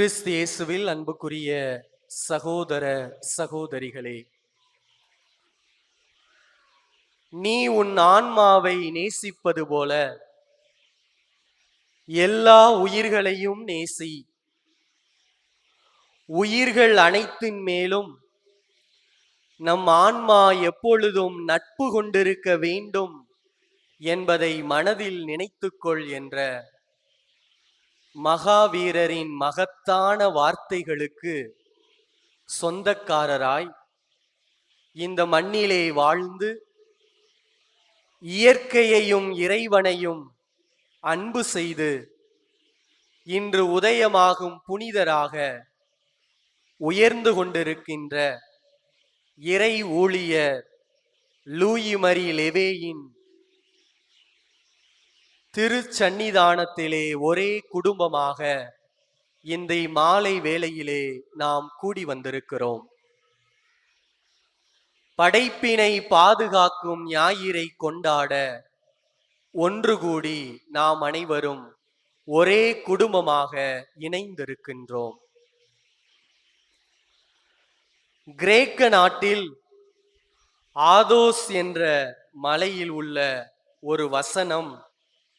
கிறிஸ்து இயேசுவில் அன்புக்குரிய சகோதர சகோதரிகளே நீ உன் ஆன்மாவை நேசிப்பது போல எல்லா உயிர்களையும் நேசி உயிர்கள் அனைத்தின் மேலும் நம் ஆன்மா எப்பொழுதும் நட்பு கொண்டிருக்க வேண்டும் என்பதை மனதில் நினைத்துக்கொள் என்ற மகாவீரரின் மகத்தான வார்த்தைகளுக்கு சொந்தக்காரராய் இந்த மண்ணிலே வாழ்ந்து இயற்கையையும் இறைவனையும் அன்பு செய்து இன்று உதயமாகும் புனிதராக உயர்ந்து கொண்டிருக்கின்ற இறை ஊழியர் லூயி மரி லெவேயின் திருச்சன்னிதானத்திலே ஒரே குடும்பமாக இந்த மாலை வேளையிலே நாம் கூடி வந்திருக்கிறோம். படைப்பினை பாதுகாக்கும் ஞாயிறை கொண்டாட ஒன்று கூடி நாம் அனைவரும் ஒரே குடும்பமாக இணைந்திருக்கின்றோம். கிரேக்க நாட்டில் ஆதோஸ் என்ற மலையில் உள்ள ஒரு வசனம்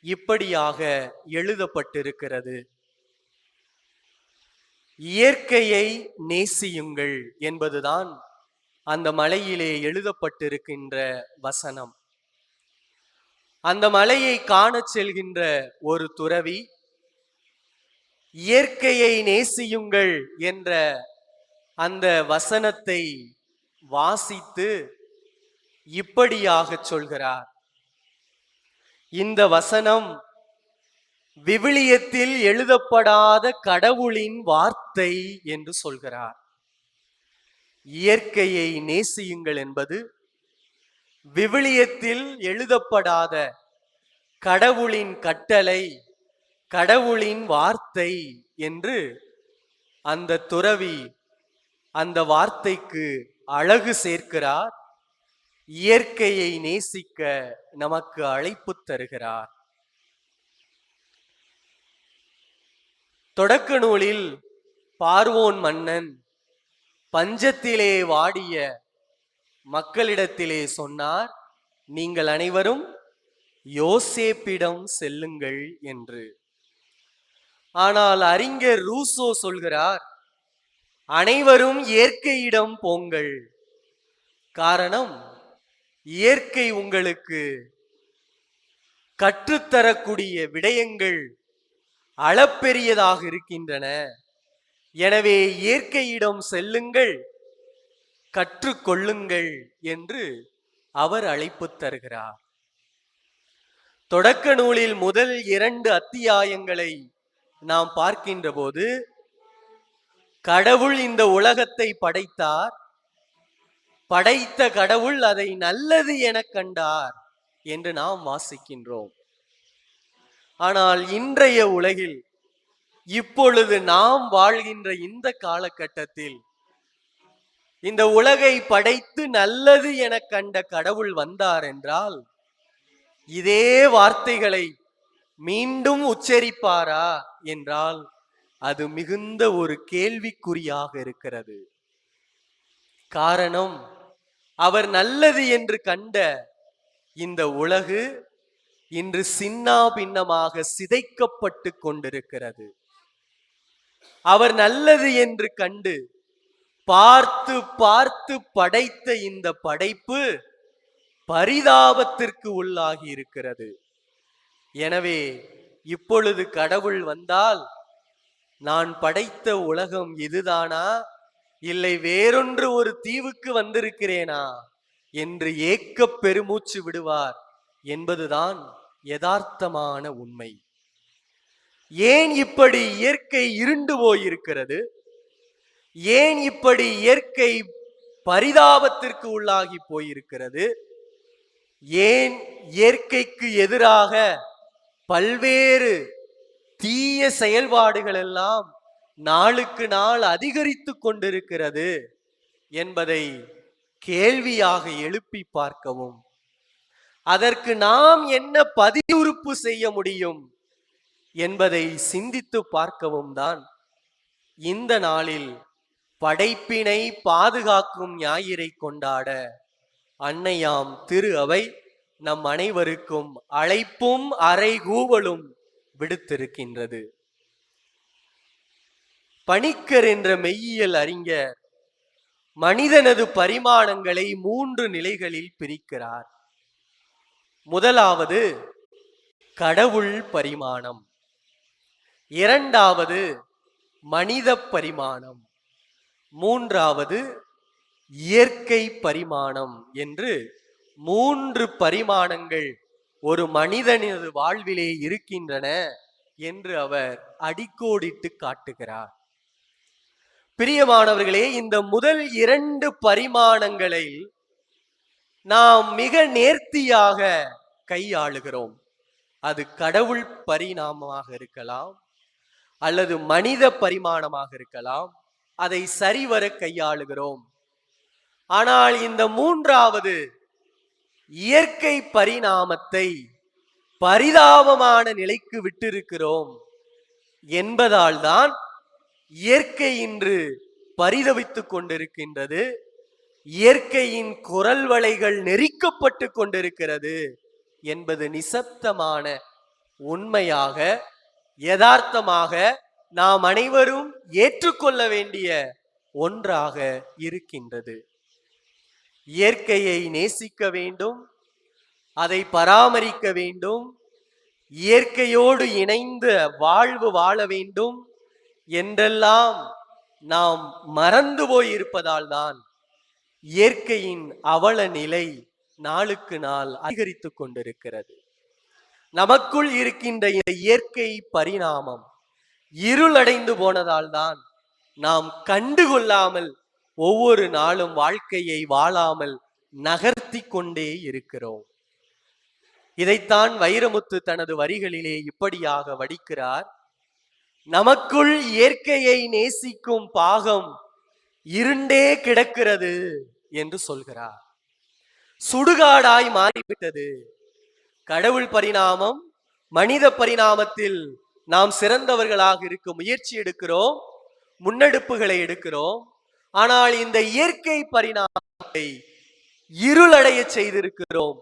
இப்படியாக எழுதப்பட்டிருக்கிறது. இயற்கையை நேசியுங்கள் என்பதுதான் அந்த மலையிலே எழுதப்பட்டிருக்கின்ற வசனம். அந்த மலையை காணச் செல்கின்ற ஒரு துறவி இயற்கையை நேசியுங்கள் என்ற அந்த வசனத்தை வாசித்து இப்படியாக சொல்கிறார். இந்த வசனம் விவிலியத்தில் எழுதப்படாத கடவுளின் வார்த்தை என்று சொல்கிறார். இயற்கையை நேசியுங்கள் என்பது விவிலியத்தில் எழுதப்படாத கடவுளின் கட்டளை கடவுளின் வார்த்தை என்று அந்த துறவி அந்த வார்த்தைக்கு அழகு சேர்க்கிறார். இயற்கையை நேசிக்க நமக்கு அழைப்பு தருகிறார். தொடக்க நூலில் பார்வோன் மன்னன் பஞ்சத்திலே வாடிய மக்களிடத்திலே சொன்னார் நீங்கள் அனைவரும் யோசேப்பிடம் செல்லுங்கள் என்று. ஆனால் அறிஞர் ரூசோ சொல்கிறார் அனைவரும் இயற்கையிடம் போங்கள். காரணம் இயற்கை உங்களுக்கு கற்றுத்தரக்கூடிய விடயங்கள் அளப்பெரியதாக இருக்கின்றன. எனவே இயற்கையிடம் செல்லுங்கள் கற்றுக்கொள்ளுங்கள் என்று அவர் அழைப்பு தருகிறார். தொடக்க நூலில் முதல் இரண்டு அத்தியாயங்களை நாம் பார்க்கின்ற போது கடவுள் இந்த உலகத்தை படைத்தார் படைத்த கடவுள் அதை நல்லது என கண்டார் என்று நாம் வாசிக்கின்றோம். ஆனால் இன்றைய உலகில் இப்பொழுது நாம் வாழ்கின்ற இந்த காலகட்டத்தில் இந்த உலகை படைத்து நல்லது என கண்ட கடவுள் வந்தார் என்றால் இதே வார்த்தைகளை மீண்டும் உச்சரிப்பாரா என்றால் அது மிகுந்த ஒரு கேள்விக்குறியாக இருக்கிறது. காரணம் அவர் நல்லது என்று கண்ட இந்த உலகு இன்று சின்னா பின்னமாக சிதைக்கப்பட்டு கொண்டிருக்கிறது. அவர் நல்லது என்று கண்டு பார்த்து பார்த்து படைத்த இந்த படைப்பு பரிதாபத்திற்கு உள்ளாகி இருக்கிறது. எனவே இப்பொழுது கடவுள் வந்தால் நான் படைத்த உலகம் இதுதானா? இல்லை வேறொன்று ஒரு தீவுக்கு வந்திருக்கிறேனா? என்று ஏக்க பெருமூச்சு விடுவார் என்பதுதான் யதார்த்தமான உண்மை. ஏன் இப்படி இயற்கை இருண்டு போயிருக்கிறது? ஏன் இப்படி இயற்கை பரிதாபத்திற்கு உள்ளாகி போயிருக்கிறது? ஏன் இயற்கைக்கு எதிராக பல்வேறு தீய செயல்பாடுகள் எல்லாம் நாளுக்கு நாள் அதிகரித்து கொண்டிருக்கிறது என்பதை கேள்வியாக எழுப்பி பார்க்கவும். அதற்கு நாம் என்ன பதிவுறுப்பு செய்ய முடியும் என்பதை சிந்தித்து பார்க்கவும் தான் இந்த நாளில் படைப்பினை பாதுகாக்கும் ஞாயிறை கொண்டாட அன்னையாம் திரு அவை நம் அனைவருக்கும் அழைப்பும் அறைகூவலும் விடுத்திருக்கின்றது. பணிக்கர் என்ற மெய்யியல் அறிஞர் மனிதனது பரிமாணங்களை மூன்று நிலைகளில் பிரிக்கிறார். முதலாவது கடவுள் பரிமாணம். இரண்டாவது மனித பரிமாணம். மூன்றாவது இயற்கை பரிமாணம் என்று மூன்று பரிமாணங்கள் ஒரு மனிதனது வாழ்விலே இருக்கின்றன என்று அவர் அடிக்கோடிட்டு காட்டுகிறார். பிரியமானவர்களே இந்த முதல் இரண்டு பரிமாணங்களை நாம் மிக நேர்த்தியாக கையாளுகிறோம். அது கடவுள் பரிணாமமாக இருக்கலாம் அல்லது மனித பரிமாணமாக இருக்கலாம் அதை சரிவர கையாளுகிறோம். ஆனால் இந்த மூன்றாவது இயற்கை பரிணாமத்தை பரிதாபமான நிலைக்கு விட்டிருக்கிறோம் என்பதால்தான் இயற்கை இன்று பரிதவித்துக் கொண்டிருக்கின்றது. இயற்கையின் குரல் வலைகள் நெரிக்கப்பட்டு கொண்டிருக்கிறது என்பது நிசப்தமான உண்மையாக யதார்த்தமாக நாம் அனைவரும் ஏற்றுக்கொள்ள வேண்டிய ஒன்றாக இருக்கின்றது. இயற்கையை நேசிக்க வேண்டும் அதை பராமரிக்க வேண்டும் இயற்கையோடு இணைந்து வாழ்வு வாழ வேண்டும் என்றெல்லாம் நாம் மறந்து போய் இருப்பதால் தான் இயற்கையின் அவல நிலை நாளுக்கு நாள் அதிகரித்து கொண்டிருக்கிறது. நமக்குள் இருக்கின்ற இந்த இயற்கை பரிணாமம் இருளடைந்து போனதால் தான் நாம் கண்டுகொள்ளாமல் ஒவ்வொரு நாளும் வாழ்க்கையை வாழாமல் நகர்த்தி கொண்டே இருக்கிறோம். இதைத்தான் வைரமுத்து தனது வரிகளிலே இப்படியாக வடிக்கிறார். நமக்குள் இயற்கையை நேசிக்கும் பாகம் இருண்டே கிடக்கிறது என்று சொல்கிறார். சுடுகாடாய் மாறிவிட்டது. கடவுள் பரிணாமம் மனித பரிணாமத்தில் நாம் சிறந்தவர்களாக இருக்க முயற்சி எடுக்கிறோம் முன்னெடுப்புகளை எடுக்கிறோம். ஆனால் இந்த இயற்கை பரிணாமத்தை இருளடைய செய்திருக்கிறோம்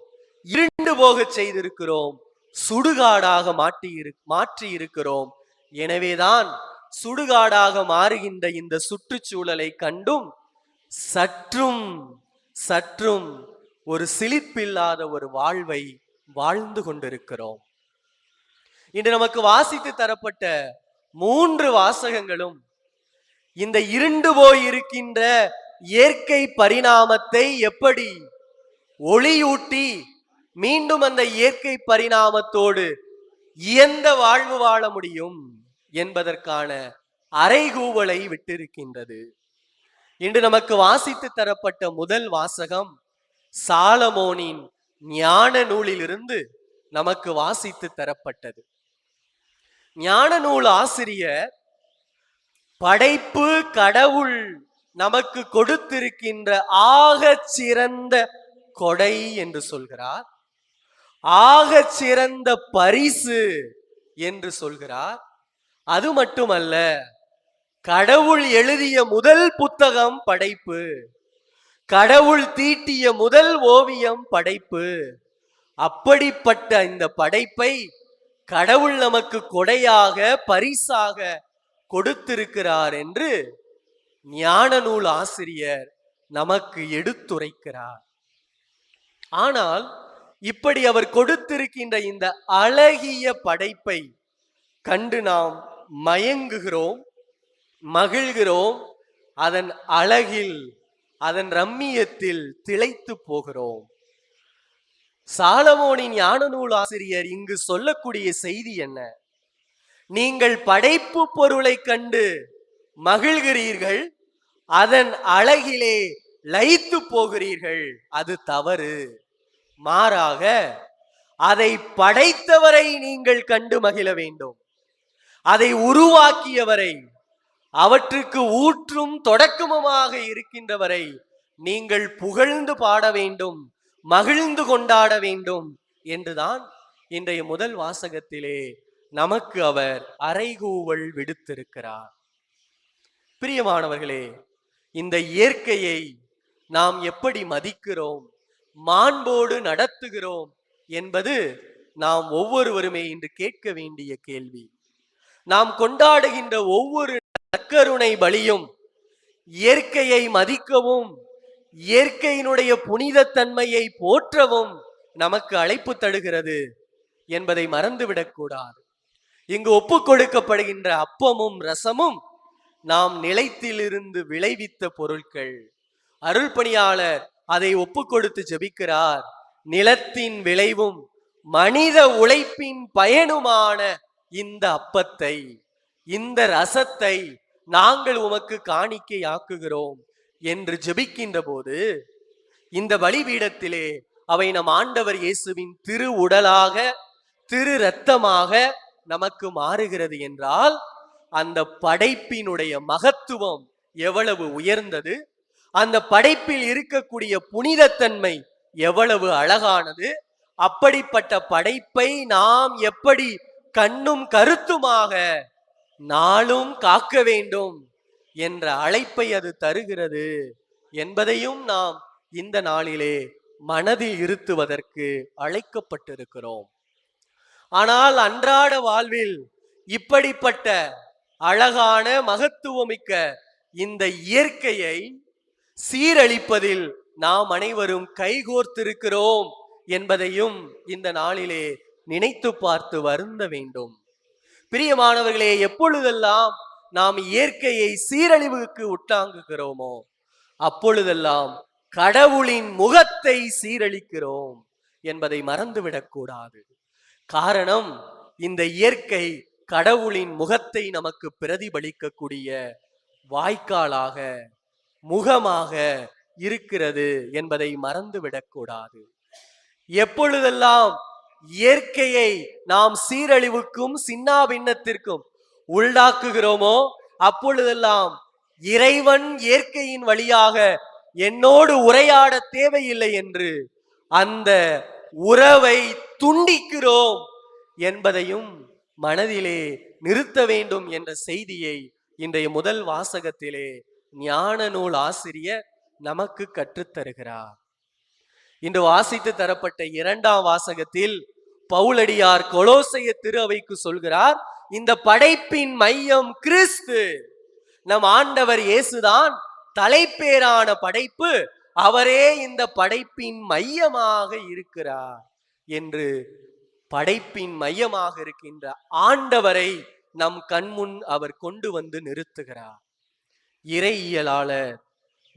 இருண்டு போக செய்திருக்கிறோம் சுடுகாடாக மாட்டி மாற்றி இருக்கிறோம். எனவேதான் சுடுகாடாக மாறுகின்ற இந்த சுற்றுச்சூழலை கண்டும் சற்றும் சற்றும் ஒரு சிலிப்பில்லாத ஒரு வாழ்வை வாழ்ந்து கொண்டிருக்கிறோம். இன்று நமக்கு வாசித்து தரப்பட்ட மூன்று வாசகங்களும் இந்த இருண்டு போய் இருக்கின்ற இயற்கை பரிணாமத்தை எப்படி ஒளியூட்டி மீண்டும் அந்த இயற்கை பரிணாமத்தோடு இயந்த வாழ்வு வாழ முடியும்? என்பதற்கான அறைகூவலை விட்டிருக்கின்றது. இன்று நமக்கு வாசித்து தரப்பட்ட முதல் வாசகம் சாலமோனின் ஞான நூலிலிருந்து நமக்கு வாசித்து தரப்பட்டது. ஞான நூல் ஆசிரியர் படைப்பு கடவுள் நமக்கு கொடுத்திருக்கின்ற ஆக சிறந்த கொடை என்று சொல்கிறார். ஆக சிறந்த பரிசு என்று சொல்கிறார். அது மட்டுமல்ல கடவுள் எழுதிய முதல் புத்தகம் படைப்பு கடவுள் தீட்டிய முதல் ஓவியம் படைப்பு. அப்படிப்பட்ட இந்த படைப்பை கடவுள் நமக்கு கொடையாக பரிசாக கொடுத்திருக்கிறார் என்று ஞான நூல் ஆசிரியர் நமக்கு எடுத்துரைக்கிறார். ஆனால் இப்படி அவர் கொடுத்திருக்கின்ற இந்த அழகிய படைப்பை கண்டு நாம் மயங்குகிறோம் மகிழ்கிறோம் அதன் அழகில் அதன் ரம்மியத்தில் திளைத்து போகிறோம். சாலமோனின் ஞான நூல் ஆசிரியர் இங்கு சொல்லக்கூடிய செய்தி என்ன? நீங்கள் படைப்பு பொருளை கண்டு மகிழ்கிறீர்கள் அதன் அழகிலே லயித்து போகிறீர்கள் அது தவறு. மாறாக அதை படைத்தவரை நீங்கள் கண்டு மகிழ வேண்டும். அதை உருவாக்கியவரை அவற்றுக்கு ஊற்றும் தொடக்கமுமாக இருக்கின்றவரை நீங்கள் புகழ்ந்து பாட வேண்டும் மகிழ்ந்து கொண்டாட வேண்டும் என்றுதான் இன்றைய முதல் வாசகத்திலே நமக்கு அவர் அறைகூவல் விடுத்திருக்கிறார். பிரியமானவர்களே இந்த இயற்கையை நாம் எப்படி மதிக்கிறோம் மாண்போடு நடத்துகிறோம் என்பது நாம் ஒவ்வொருவருமே இன்று கேட்க வேண்டிய கேள்வி. நாம் கொண்டாடுகின்ற ஒவ்வொரு நற்கருணை பலியும் இயற்கையை மதிக்கவும் இயற்கையினுடைய புனிதத்தன்மையை போற்றவும் நமக்கு அழைப்பு தருகிறது என்பதை மறந்துவிடக்கூடாது இங்கு ஒப்பு கொடுக்கப்படுகின்ற அப்பமும் ரசமும் நாம் நிலைத்திலிருந்து விளைவித்த பொருட்கள். அருள் பணியாளர் அதை ஒப்பு கொடுத்து ஜெபிக்கிறார். நிலத்தின் விளைவும் மனித உழைப்பின் பயனுமான இந்த அப்பத்தை இந்த ரசத்தை நாங்கள் உமக்கு காணிக்கையாக்குகிறோம் என்று ஜெபிக்கின்ற போது இந்த பலிபீடத்திலே அவை நம் ஆண்டவர் இயேசுவின் திரு உடலாக திரு இரத்தமாக நமக்கு மாறுகிறது என்றால் அந்த படைப்பினுடைய மகத்துவம் எவ்வளவு உயர்ந்தது அந்த படைப்பில் இருக்கக்கூடிய புனிதத்தன்மை எவ்வளவு அழகானது அப்படிப்பட்ட படைப்பை நாம் எப்படி கண்ணும் கருத்துமாக நாளும் காக்க வேண்டும் என்ற அழைப்பை அது தருகிறது என்பதையும் நாம் இந்த நாளிலே மனதில் இருத்துவதற்கு அழைக்கப்பட்டிருக்கிறோம். ஆனால் அன்றாட வாழ்வில் இப்படிப்பட்ட அழகான மகத்துவமிக்க இந்த இயற்கையை சீரழிப்பதில் நாம் அனைவரும் கைகோர்த்திருக்கிறோம் என்பதையும் இந்த நாளிலே நினைத்து பார்த்து வருந்த வேண்டும். பிரியமானவர்களே எப்பொழுதெல்லாம் நாம் இயற்கையை சீரழிவுக்கு உட்டாங்குகிறோமோ அப்பொழுதெல்லாம் கடவுளின் முகத்தை சீரழிக்கிறோம் என்பதை மறந்துவிடக்கூடாது காரணம் இந்த இயற்கை கடவுளின் முகத்தை நமக்கு பிரதிபலிக்கக்கூடிய வாய்க்காலாக முகமாக இருக்கிறது என்பதை மறந்துவிடக்கூடாது எப்பொழுதெல்லாம் இயற்கையை நாம் சீரழிவுக்கும் சின்னாபின்னத்திற்கும் உள்ளாக்குகிறோமோ அப்பொழுதெல்லாம் இறைவன் இயற்கையின் வழியாக என்னோடு உரையாட தேவையில்லை என்று அந்த உறவை துண்டிக்கிறோம் என்பதையும் மனதிலே நிறுத்த வேண்டும் என்ற செய்தியை இன்றைய முதல் வாசகத்திலே ஞான நூல் ஆசிரியர் நமக்கு கற்றுத்தருகிறார். இன்று வாசித்து தரப்பட்ட இரண்டாம் வாசகத்தில் பவுலடியார் கொலோசைய திரு அவைக்கு சொல்கிறார் இந்த படைப்பின் மையம் கிறிஸ்து. நம் ஆண்டவர் இயேசுதான் தலைப்பேரான படைப்பு அவரே இந்த படைப்பின் மையமாக இருக்கிறார் என்று படைப்பின் மையமாக இருக்கின்ற ஆண்டவரை நம் கண்முன் அவர் கொண்டு வந்து நிறுத்துகிறார். இறையியலாளர்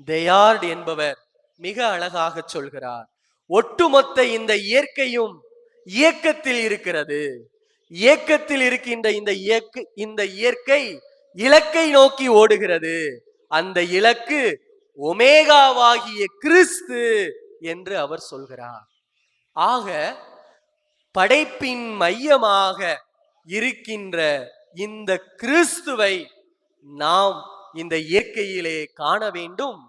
தெயார்ட் என்பவர் மிக அழகாக சொல்கிறார் ஒட்டுமொத்த இந்த இயற்கையும் இயக்கத்தில் இருக்கிறது. இயக்கத்தில் இருக்கின்ற இந்த இயக்க இந்த இயற்கை இலக்கை நோக்கி ஓடுகிறது. அந்த இலக்கு ஒமேகாவாகிய கிறிஸ்து என்று அவர் சொல்கிறார். ஆக படைப்பின் மையமாக இருக்கின்ற இந்த கிறிஸ்துவை நாம் இந்த இயற்கையிலே காண வேண்டும்.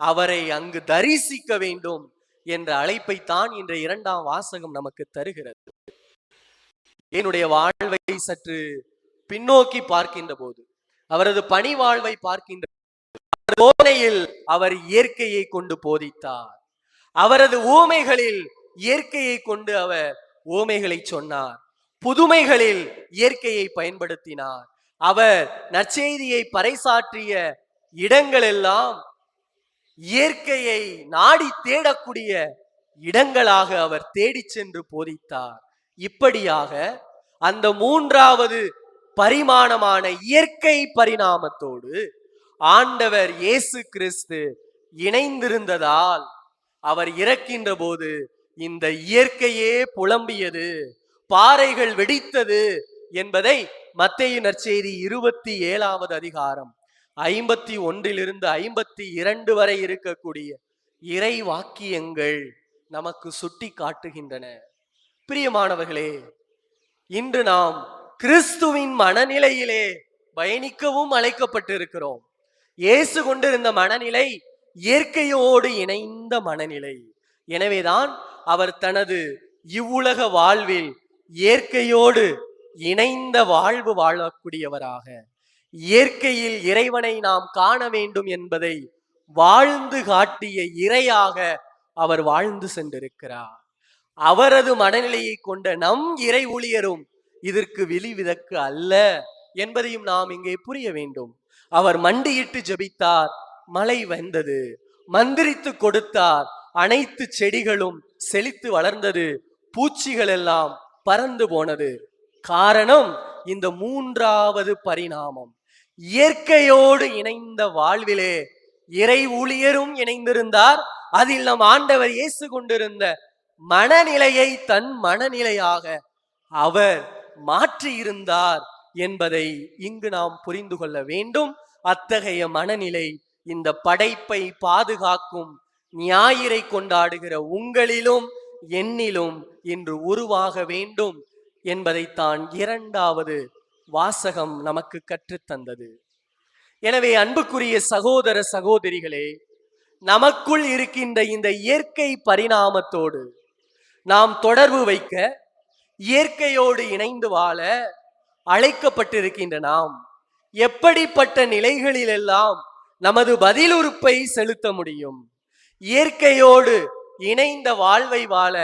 அவரை அங்கு தரிசிக்க வேண்டும். என்ற அழைப்பை தான் இன்ற இரண்டாம் வாசகம் நமக்கு தருகிறது. என்னுடைய வாழ்வை சற்று பின்னோக்கி பார்க்கின்ற போது அவரது பணி வாழ்வை பார்க்கின்ற போதையில் அவர் இயற்கையை கொண்டு போதித்தார். அவரது ஊமைகளில் இயற்கையை கொண்டு அவர் ஓமைகளை சொன்னார். புதுமைகளில் இயற்கையை பயன்படுத்தினார். அவர் நற்செய்தியை பறைசாற்றிய இடங்களெல்லாம் இயற்கையை நாடி தேடக்கூடிய இடங்களாக அவர் தேடிச் சென்று போதித்தார். இப்படியாக அந்த மூன்றாவது பரிமாணமான இயற்கை பரிணாமத்தோடு ஆண்டவர் இயேசு கிறிஸ்து இணைந்திருந்ததால் அவர் இறக்கின்ற போது இந்த இயற்கையே புலம்பியது பாறைகள் வெடித்தது என்பதை மத்திய நற்செய்தி இருபத்தி ஏழாவது அதிகாரம் ஐம்பத்தி ஒன்றிலிருந்து ஐம்பத்தி இரண்டு வரை இருக்கக்கூடிய இறை வாக்கியங்கள் நமக்கு சுட்டி காட்டுகின்றன. பிரியமானவர்களே இன்று நாம் கிறிஸ்துவின் மனநிலையிலே பயணிக்கவும் அழைக்கப்பட்டிருக்கிறோம். இயேசு கொண்டிருந்த மனநிலை இயற்கையோடு இணைந்த மனநிலை. எனவேதான் அவர் தனது இவ்வுலக வாழ்வில் இயற்கையோடு இணைந்த வாழ்வு வாழக்கூடியவராக. இயற்கையில் இறைவனை நாம் காண வேண்டும் என்பதை வாழ்ந்து காட்டிய இறையாக அவர் வாழ்ந்து சென்றிருக்கிறார். அவரது மனநிலையை கொண்ட நம் இறை ஊழியரும் இதற்கு வெளிவிதக்கு அல்ல என்பதையும் நாம் இங்கே புரிய வேண்டும். அவர் மண்டியிட்டு ஜெபித்தார் மழை வந்தது. மந்திரித்து கொடுத்தார் அனைத்து செடிகளும் செழித்து வளர்ந்தது. பூச்சிகள் எல்லாம் பறந்து போனது. காரணம் இந்த மூன்றாவது பரிணாமம். இயற்கையோடு இணைந்த வாழ்விலே இறை ஊழியரும் இணைந்திருந்தார். அதில் நம் ஆண்டவர் இயேசு கொண்டிருந்த மனநிலையை தன் மனநிலையாக அவர் மாற்றியிருந்தார் என்பதை இங்கு நாம் புரிந்து கொள்ள வேண்டும். அத்தகைய மனநிலை இந்த படைப்பை பாதுகாக்கும் ஞாயிறை கொண்டாடுகிற உங்களிலும் என்னிலும் இன்று உருவாக வேண்டும் என்பதைத்தான் இரண்டாவது வாசகம் நமக்கு கற்றுத்தந்தது. எனவே அன்புக்குரிய சகோதர சகோதரிகளே நமக்குள் இருக்கின்ற இந்த இயற்கை பரிணாமத்தோடு நாம் தொடர்பு வைக்க இயற்கையோடு இணைந்து வாழ அழைக்கப்பட்டிருக்கின்ற நாம் எப்படிப்பட்ட நிலைகளிலெல்லாம் நமது பதிலுறுப்பை செலுத்த முடியும்? இயற்கையோடு இணைந்த வாழ்வை வாழ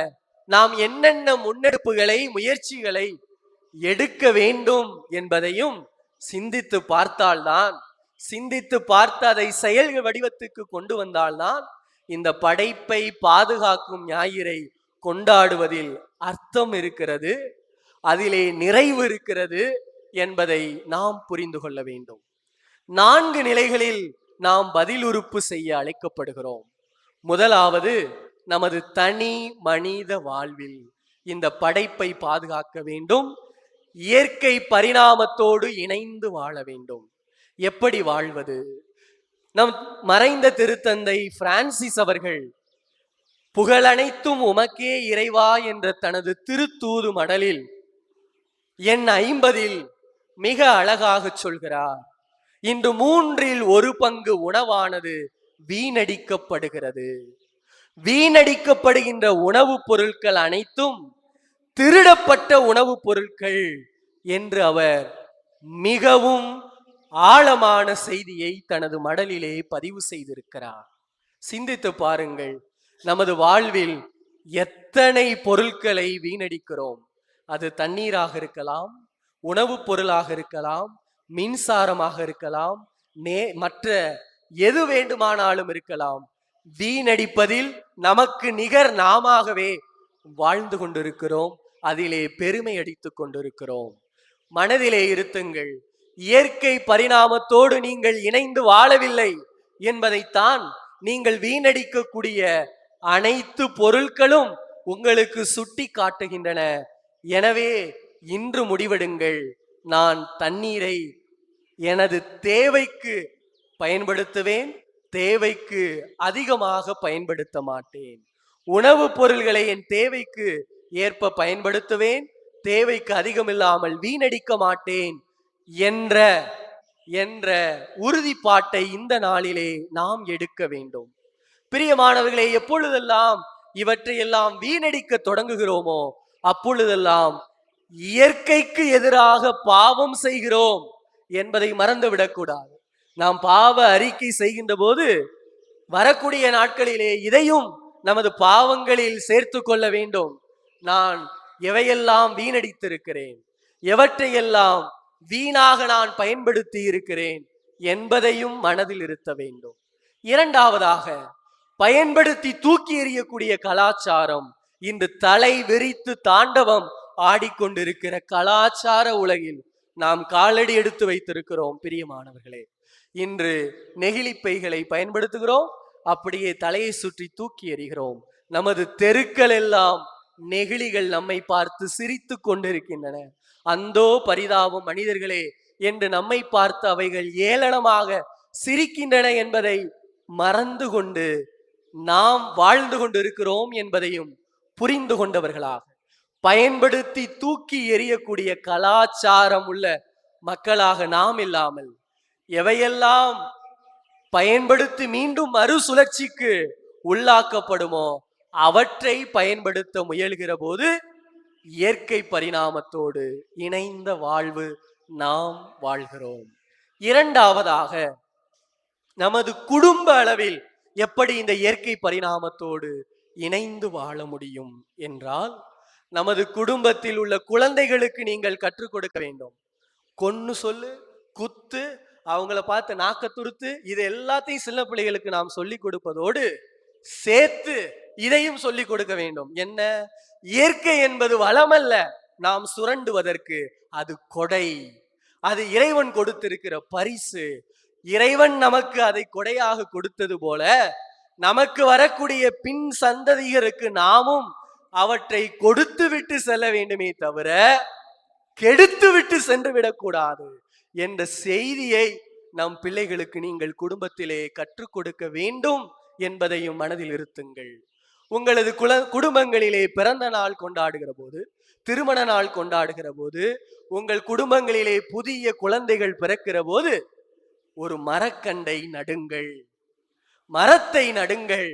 நாம் என்னென்ன முன்னெடுப்புகளை முயற்சிகளை எடுக்க வேண்டும் என்பதையும் சிந்தித்து பார்த்தால்தான் சிந்தித்து பார்த்து அதை செயல்கள் வடிவத்துக்கு கொண்டு வந்தால்தான் இந்த படைப்பை பாதுகாக்கும் ஞாயிறை கொண்டாடுவதில் அர்த்தம் இருக்கிறது அதிலே நிறைவு இருக்கிறது என்பதை நாம் புரிந்து கொள்ள வேண்டும். நான்கு நிலைகளில் நாம் பதிலுறுப்பு செய்ய அழைக்கப்படுகிறோம். முதலாவது நமது தனி மனித வாழ்வில் இந்த படைப்பை பாதுகாக்க வேண்டும். இயற்கை பரிணாமத்தோடு இணைந்து வாழ வேண்டும். எப்படி வாழ்வது? நம் மறைந்த திருத்தந்தை பிரான்சிஸ் அவர்கள் புகழனைத்தும் உமக்கே இறைவா என்ற தனது திருத்தூது மடலில் என் ஐம்பதில் மிக அழகாக சொல்கிறார். இன்று மூன்றில் ஒரு பங்கு உணவானது வீணடிக்கப்படுகிறது. வீணடிக்கப்படுகின்ற உணவுப் பொருட்கள் அனைத்தும் திருடப்பட்ட உணவுப் பொருட்கள் என்று அவர் மிகவும் ஆழமான செய்தியை தனது மடலிலே பதிவு செய்திருக்கிறார். சிந்தித்து பாருங்கள் நமது வாழ்வில் எத்தனை பொருட்களை வீணடிக்கிறோம். அது தண்ணீராக இருக்கலாம் உணவுப் பொருளாக இருக்கலாம் மின்சாரமாக இருக்கலாம் நே மற்ற எது வேண்டுமானாலும் இருக்கலாம். வீணடிப்பதில் நமக்கு நிகர் நாமாகவே வாழ்ந்து கொண்டிருக்கிறோம். அதிலே பெருமை அடித்துக் கொண்டிருக்கிறோம். மனதிலே இருத்துங்கள் இயற்கை பரிணாமத்தோடு நீங்கள் இணைந்து வாழவில்லை என்பதைத்தான் நீங்கள் வீணடிக்கக்கூடிய அனைத்து பொருட்களும் உங்களுக்கு சுட்டி காட்டுகின்றன. எனவே இன்று முடிவெடுங்கள். நான் தண்ணீரை எனது தேவைக்கு பயன்படுத்துவேன் தேவைக்கு அதிகமாக பயன்படுத்த மாட்டேன். உணவுப் பொருள்களை என் தேவைக்கு ஏற்ப பயன்படுத்துவேன் தேவைக்கு அதிகமில்லாமல் வீணடிக்க மாட்டேன் என்ற என்ற உறுதிப்பாட்டை இந்த நாளிலே நாம் எடுக்க வேண்டும். பிரியமானவர்களே எப்பொழுதெல்லாம் இவற்றையெல்லாம் வீணடிக்க தொடங்குகிறோமோ அப்பொழுதெல்லாம் இயற்கைக்கு எதிராக பாவம் செய்கிறோம் என்பதை மறந்துவிடக்கூடாது. நாம் பாவ அறிக்கை செய்கின்ற போது வரக்கூடிய நாட்களிலே இதையும் நமது பாவங்களில் சேர்த்து கொள்ள வேண்டும். நான் எவையெல்லாம் வீணடித்திருக்கிறேன்? எவற்றையெல்லாம் வீணாக நான் பயன்படுத்தி இருக்கிறேன் என்பதையும் மனதில் இருத்த வேண்டும். இரண்டாவதாக பயன்படுத்தி தூக்கி எறியக்கூடிய கலாச்சாரம் இன்று தலை வெறித்து தாண்டவம் ஆடிக்கொண்டிருக்கிற கலாச்சார உலகில் நாம் காலடி எடுத்து வைத்திருக்கிறோம் பிரியமானவர்களே. இன்று நெகிழி பைகளை பயன்படுத்துகிறோம் அப்படியே தலையை சுற்றி தூக்கி எறிகிறோம். நமது தெருக்கள் எல்லாம் நெகிழிகள் நம்மை பார்த்து சிரித்து கொண்டிருக்கின்றன. அந்தோ பரிதாபம் மனிதர்களே என்று நம்மை பார்த்து அவைகள் ஏளனமாக சிரிக்கின்றன என்பதை மறந்து கொண்டு நாம் வாழ்ந்து கொண்டிருக்கிறோம் என்பதையும் புரிந்து கொண்டவர்களாக. பயன்படுத்தி தூக்கி எறியக்கூடிய கலாச்சாரம் உள்ள மக்களாக நாம் இல்லாமல் எவையெல்லாம் பயன்படுத்தி மீண்டும் மறுசுழற்சிக்கு உள்ளாக்கப்படுமோ அவற்றை பயன்படுத்த முயல்கிற போது இயற்கை பரிணாமத்தோடு இணைந்த வாழ்வு நாம் வாழ்கிறோம். இரண்டாவதாக நமது குடும்ப அளவில் எப்படி இந்த இயற்கை பரிணாமத்தோடு இணைந்து வாழ முடியும் என்றால் நமது குடும்பத்தில் உள்ள குழந்தைகளுக்கு நீங்கள் கற்றுக் கொடுக்க வேண்டும். கொன்னு சொல்லு குத்து அவங்கள பார்த்து நாக்க துருத்து இது எல்லாத்தையும் சின்ன பிள்ளைகளுக்கு நாம் சொல்லி கொடுப்பதோடு சேர்த்து இதையும் சொல்லி கொடுக்க வேண்டும். என்ன? இயற்கை என்பது வளமல்ல. நாம் சுரண்டுவதற்கு அது கொடை. அது இறைவன் கொடுத்திருக்கிற பரிசு. இறைவன் நமக்கு அதை கொடையாக கொடுத்தது போல நமக்கு வரக்கூடிய பின் சந்ததிகருக்கு நாமும் அவற்றை கொடுத்து விட்டு செல்ல வேண்டுமே தவிர கெடுத்து விட்டு சென்று விடக்கூடாது என்ற செய்தியை நம் பிள்ளைகளுக்கு நீங்கள் குடும்பத்திலே கற்றுக் கொடுக்க வேண்டும் என்பதையும் மனதில் இருத்துங்கள். உங்களது குல குடும்பங்களிலே பிறந்த நாள் கொண்டாடுகிற போது திருமண நாள் கொண்டாடுகிற போது உங்கள் குடும்பங்களிலே புதிய குழந்தைகள் பிறக்கிற போது ஒரு மரக்கண்டை நடுங்கள். மரத்தை நடுங்கள்.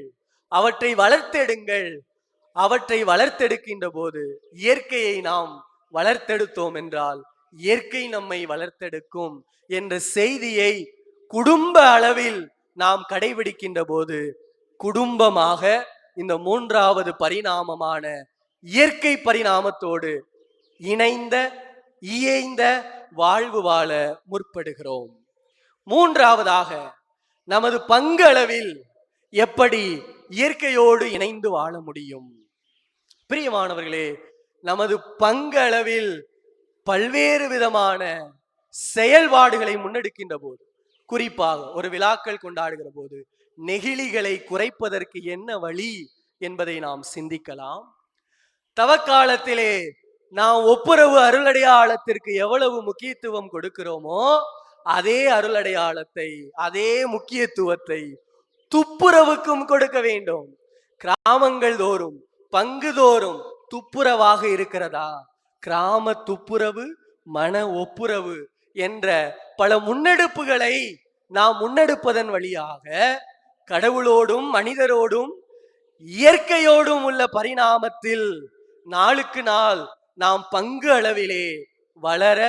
அவற்றை வளர்த்தெடுங்கள். அவற்றை வளர்த்தெடுக்கின்ற போது இயற்கையை நாம் வளர்த்தெடுத்தோம் என்றால் இயற்கை நம்மை வளர்த்தெடுக்கும் என்ற செய்தியை குடும்ப அளவில் நாம் கடைபிடிக்கின்ற போது குடும்பமாக இந்த மூன்றாவது பரிணாமமான இயற்கை பரிணாமத்தோடு இணைந்த இயைந்த வாழ்வு வாழ முற்படுகிறோம். மூன்றாவதாக நமது பங்களவில் எப்படி இயற்கையோடு இணைந்து வாழ முடியும்? பிரியமானவர்களே நமது பங்கு அளவில் பல்வேறு விதமான செயல்பாடுகளை முன்னெடுக்கின்ற போது குறிப்பாக ஒரு விழாக்கள் கொண்டாடுகிற போது நெகிழிகளை குறைப்பதற்கு என்ன வழி என்பதை நாம் சிந்திக்கலாம். தவக்காலத்திலே நாம் ஒப்புரவு அருளடையாளத்திற்கு எவ்வளவு முக்கியத்துவம் கொடுக்கிறோமோ அதே அருளடையாளத்தை அதே முக்கியத்துவத்தை துப்புரவுக்கும் கொடுக்க வேண்டும். கிராமங்கள் தோறும் பங்கு தோறும் துப்புரவாக இருக்கிறதா? கிராம துப்புரவு மன ஒப்புரவு என்ற பல முன்னெடுப்புகளை நாம் முன்னெடுப்பதன் வழியாக கடவுளோடும் மனிதரோடும் இயற்கையோடும் உள்ள பரிணாமத்தில் நாளுக்கு நாள் நாம் பங்கு அளவிலே வளர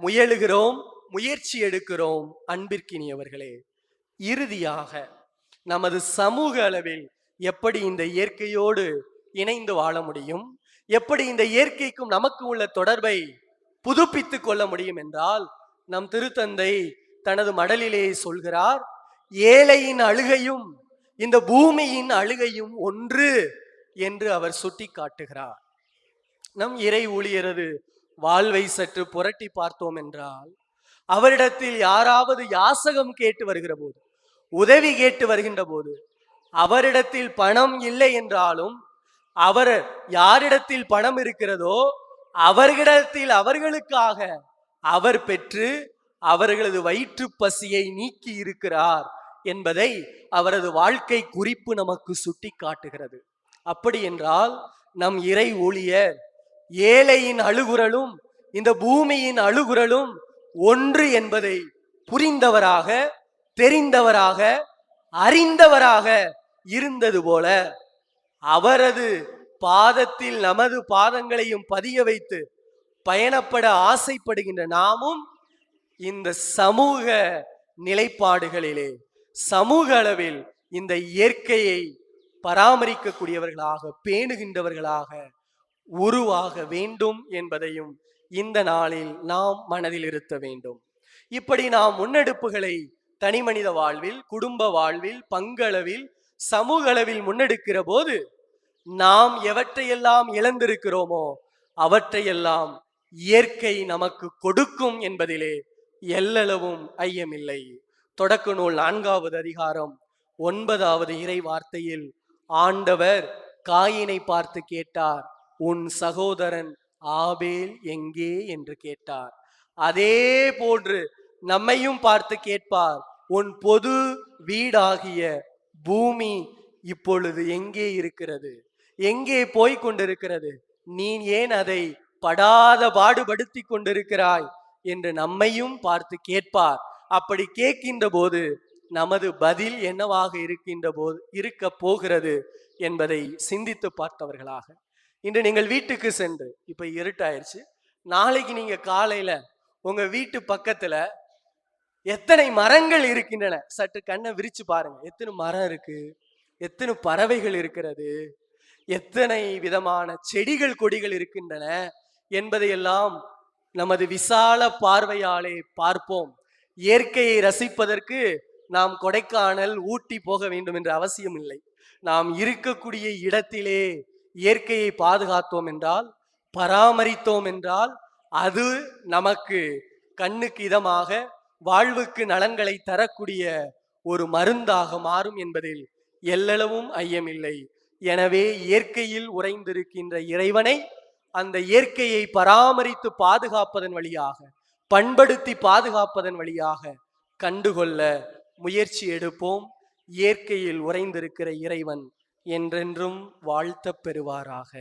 முயலுகிறோம் முயற்சி எடுக்கிறோம். அன்பிற்கினியவர்களே இறுதியாக நமது சமூக அளவில் எப்படி இந்த இயற்கையோடு இணைந்து வாழ முடியும்? எப்படி இந்த இயற்கைக்கும் நமக்கு உள்ள தொடர்பை புதுப்பித்துக் கொள்ள முடியும் என்றால் நம் திருத்தந்தை தனது மடலிலே சொல்கிறார் ஏழையின் அழுகையும் இந்த பூமியின் அழுகையும் ஒன்று என்று அவர் சுட்டி காட்டுகிறார் நம் இறை ஊழியரது வாழ்வை சற்று புரட்டி பார்த்தோம் என்றால் அவரிடத்தில் யாராவது யாசகம் கேட்டு வருகிற போது உதவி கேட்டு வருகின்ற போது அவரிடத்தில் பணம் இல்லை என்றாலும் அவர் யாரிடத்தில் பணம் இருக்கிறதோ அவர்களிடத்தில் அவர்களுக்காக அவர் பெற்று அவர்களது வயிற்று பசியை நீக்கி இருக்கிறார். என்பதை அவரது வாழ்க்கை குறிப்பு நமக்கு சுட்டி காட்டுகிறது அப்படி என்றால் நம் இறை ஊழியர் ஏழையின் அழுகுரலும் இந்த பூமியின் அழுகுரலும் ஒன்று என்பதை புரிந்தவராக தெரிந்தவராக அறிந்தவராக இருந்தது போல அவரது பாதத்தில் நமது பாதங்களையும் பதிய வைத்து பயணப்பட ஆசைப்படுகின்ற நாமும் இந்த சமூக நிலைப்பாடுகளிலே சமூக அளவில் இந்த இயற்கையை பராமரிக்கக்கூடியவர்களாக பேணுகின்றவர்களாக உருவாக வேண்டும் என்பதையும் இந்த நாளில் நாம் மனதில் இருத்த வேண்டும். இப்படி நாம் முன்னெடுப்புகளை தனிமனித வாழ்வில் குடும்ப வாழ்வில் பங்களவில் சமூக அளவில் முன்னெடுக்கிற போது நாம் எவற்றையெல்லாம் இழந்திருக்கிறோமோ அவற்றையெல்லாம் இயற்கை நமக்கு கொடுக்கும் என்பதிலே எல்லளவும் ஐயமில்லை. தொடக்க நூல் நான்காவது அதிகாரம் ஒன்பதாவது இறை வார்த்தையில் ஆண்டவர் காயினை பார்த்து கேட்டார் உன் சகோதரன் ஆபேல் எங்கே? என்று கேட்டார். அதே போன்று நம்மையும் பார்த்து கேட்பார் உன் பொது வீடாகிய பூமி இப்பொழுது எங்கே இருக்கிறது? எங்கே போய் கொண்டிருக்கிறது? நீ ஏன் அதை படாத பாடுபடுத்தி கொண்டிருக்கிறாய்? என்று நம்மையும் பார்த்து கேட்பார். அப்படி கேட்கின்ற போது நமது பதில் என்னவாக இருக்கின்ற போது இருக்க போகிறது என்பதை சிந்தித்து பார்த்தவர்களாக. இன்று நீங்கள் வீட்டுக்கு சென்று இப்ப இருட்டாயிருச்சு. நாளைக்கு நீங்க காலையில உங்க வீட்டு பக்கத்துல எத்தனை மரங்கள் இருக்கின்றன? சற்று கண்ணை விரிச்சு பாருங்க. எத்தனை மரம் இருக்கு? எத்தனை பறவைகள் இருக்கிறது? எத்தனை விதமான செடிகள் கொடிகள் இருக்கின்றன? என்பதையெல்லாம் நமது விசால பார்வையாலே பார்ப்போம். இயற்கையை ரசிப்பதற்கு நாம் கொடைக்கானல் ஊட்டி போக வேண்டும் என்ற அவசியம் இல்லை. நாம் இருக்கக்கூடிய இடத்திலே இயற்கையை பாதுகாத்தோம் என்றால் பராமரித்தோம் என்றால் அது நமக்கு கண்ணுக்கு இதமாக வாழ்வுக்கு நலன்களை தரக்கூடிய ஒரு மருந்தாக மாறும் என்பதில் எல்லளவும் ஐயமில்லை. எனவே இயற்கையில் உறைந்திருக்கின்ற இறைவனை அந்த இயற்கையை பராமரித்து பாதுகாப்பதன் வழியாக பண்படுத்தி பாதுகாப்பதன் வழியாக கண்டுகொள்ள முயற்சி எடுப்போம். இயற்கையில் உறைந்திருக்கிற இறைவன் என்றென்றும் வாழ்த்த பெறுவாராக.